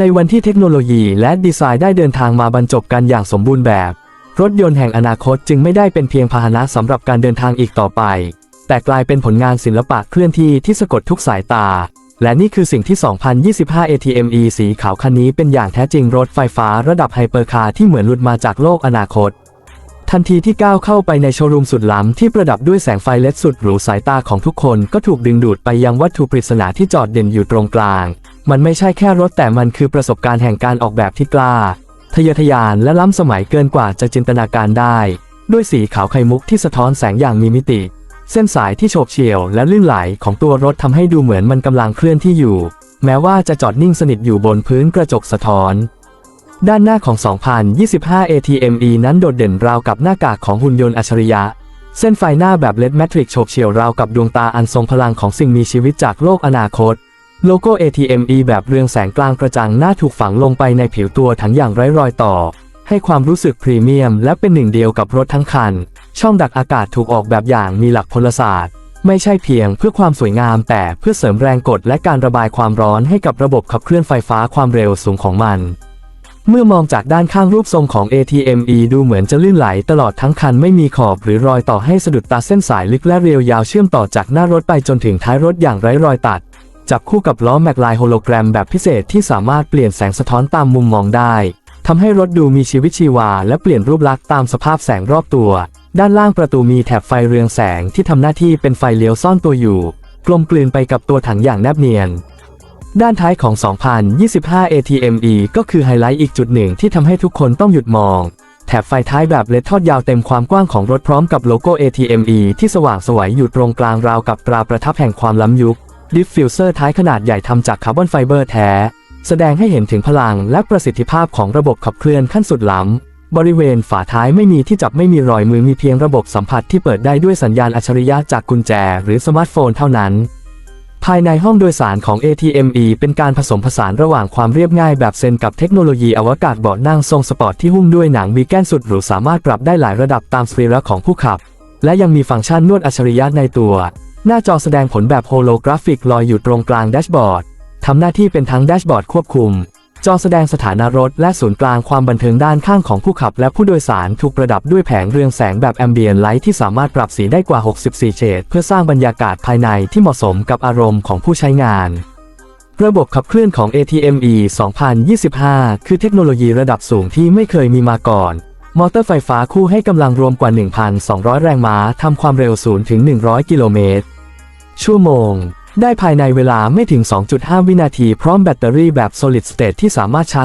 ในวันที่เทคโนโลยีและดีไซน์ได้เดินทางมาบรรจบกันอย่างสมบูรณ์แบบ รถยนต์แห่งอนาคตจึงไม่ได้เป็นเพียงพาหนะสำหรับการเดินทางอีกต่อไป แต่กลายเป็นผลงานศิลปะเคลื่อนที่ที่สะกดทุกสายตา และนี่คือสิ่งที่ 2025 ATME สีขาวคันนี้เป็นอย่างแท้จริงรถไฟฟ้าระดับไฮเปอร์คาร์ที่เหมือนหลุดมาจากโลกอนาคต ทันทีที่ก้าวเข้าไปในโชว์รูมสุดล้ำที่ประดับด้วยแสงไฟเลดสุดหรูสายตาของทุกคนก็ถูกดึงดูดไปยังวัตถุปริศนาที่จอดเด่นอยู่ตรงกลาง มันไม่ใช่แค่รถแต่มันคือประสบการณ์แห่งการออกแบบที่กล้า ทะเยอทะยานและล้ำสมัยเกินกว่าจะจินตนาการได้ ด้วยสีขาวไข่มุกที่สะท้อนแสงอย่างมีมิติ เส้นสายที่โฉบเฉี่ยวและลื่นไหลของตัวรถทำให้ดูเหมือนมันกำลังเคลื่อนที่อยู่ แม้ว่าจะจอดนิ่งสนิทอยู่บนพื้นกระจกสะท้อน ด้านหน้าของ 2025 ATME นั้นโดดเด่นราวกับหน้ากากของหุ่นยนต์อัจฉริยะเส้นไฟหน้าแบบเลดแมทริกโฉบเฉี่ยวราวกับดวงตาอันทรงพลังของสิ่งมีชีวิตจากโลกอนาคต โลโก้ ATME แบบเรืองแสงกลางกระจ่างหน้าถูกฝังลงไปในผิวตัวถังอย่างไร้รอยต่อ ให้ความรู้สึกพรีเมียมและเป็นหนึ่งเดียวกับรถทั้งคัน ช่องดักอากาศถูกออกแบบอย่างมีหลักพลศาสตร์ ไม่ใช่เพียงเพื่อความสวยงามแต่เพื่อเสริมแรงกดและการระบายความร้อนให้กับระบบขับเคลื่อนไฟฟ้าความเร็วสูงของมัน เมื่อมองจากด้านข้างรูปทรงของ ATME ดูเหมือนจะลื่นไหลตลอดทั้งคันไม่มีขอบหรือรอยต่อให้สะดุดตาเส้นสายลึกและเรียวยาวเชื่อมต่อจากหน้ารถไปจนถึงท้ายรถอย่างไร้รอยตัด จับคู่กับล้อแม็กไลน์โฮโลแกรมแบบพิเศษที่สามารถเปลี่ยนแสงสะท้อนตามมุมมองได้ทำให้รถดูมีชีวิตชีวา และเปลี่ยนรูปลักษณ์ตามสภาพแสงรอบตัว ด้านล่างประตูมีแถบไฟเรืองแสงที่ทำหน้าที่เป็นไฟเลี้ยวซ่อนตัวอยู่ กลมกลืนไปกับตัวถังอย่างแนบเนียน ด้านท้ายของ 2025 ATME ก็คือไฮไลท์อีกจุดหนึ่งที่ทำให้ทุกคนต้องหยุดมอง แถบไฟท้ายแบบเลดทอดยาวเต็มความกว้างของรถพร้อมกับโลโก้ ATME ที่สว่างสวยอยู่ตรงกลางราวกับตราประทับแห่งความล้ำยุค ดิฟฟิวเซอร์ท้ายขนาดใหญ่ทำจากคาร์บอนไฟเบอร์แท้ แสดงให้เห็นถึงพลังและประสิทธิภาพของระบบขับเคลื่อนขั้นสุดล้ำ บริเวณฝาท้ายไม่มีที่จับไม่มีรอยมือมีเพียงระบบสัมผัสที่เปิดได้ด้วยสัญญาณอัจฉริยะจากกุญแจหรือสมาร์ทโฟนเท่านั้น ภายในห้องโดยสารของ ATME เป็นการผสมผสานระหว่างความเรียบง่ายแบบเซนกับเทคโนโลยีอวกาศเบาะนั่งทรงสปอร์ตที่หุ้มด้วยหนังวีแกนสุดหรูสามารถปรับได้หลายระดับตามสรีระของผู้ขับ และยังมีฟังก์ชันนวดอัจฉริยะในตัว หน้าจอแสดงผลแบบโฮโลกราฟิกลอยอยู่ตรงกลางแดชบอร์ดทำหน้าที่เป็นทั้งแดชบอร์ดควบคุม จอแสดงสถานะรถและศูนย์กลางความบันเทิงด้านข้างของผู้ขับและผู้โดยสารถูกประดับด้วยแผงเรืองแสงแบบแอมเบียนไลท์ที่สามารถปรับสีได้กว่า 64 เฉดเพื่อสร้างบรรยากาศภายในที่เหมาะสมกับอารมณ์ของผู้ใช้งาน ระบบขับเคลื่อนของ ATME 2025 คือเทคโนโลยีระดับสูงที่ไม่เคยมีมาก่อนมอเตอร์ไฟฟ้าคู่ให้กำลังรวมกว่า 1,200 แรงม้าทำความเร็ว 0 ถึง 100 กิโลเมตร ชั่วโมง ได้ภายในเวลาไม่ถึง 2.5 วินาทีพร้อมแบตเตอรี่แบบ solid state ที่สามารถชาร์จ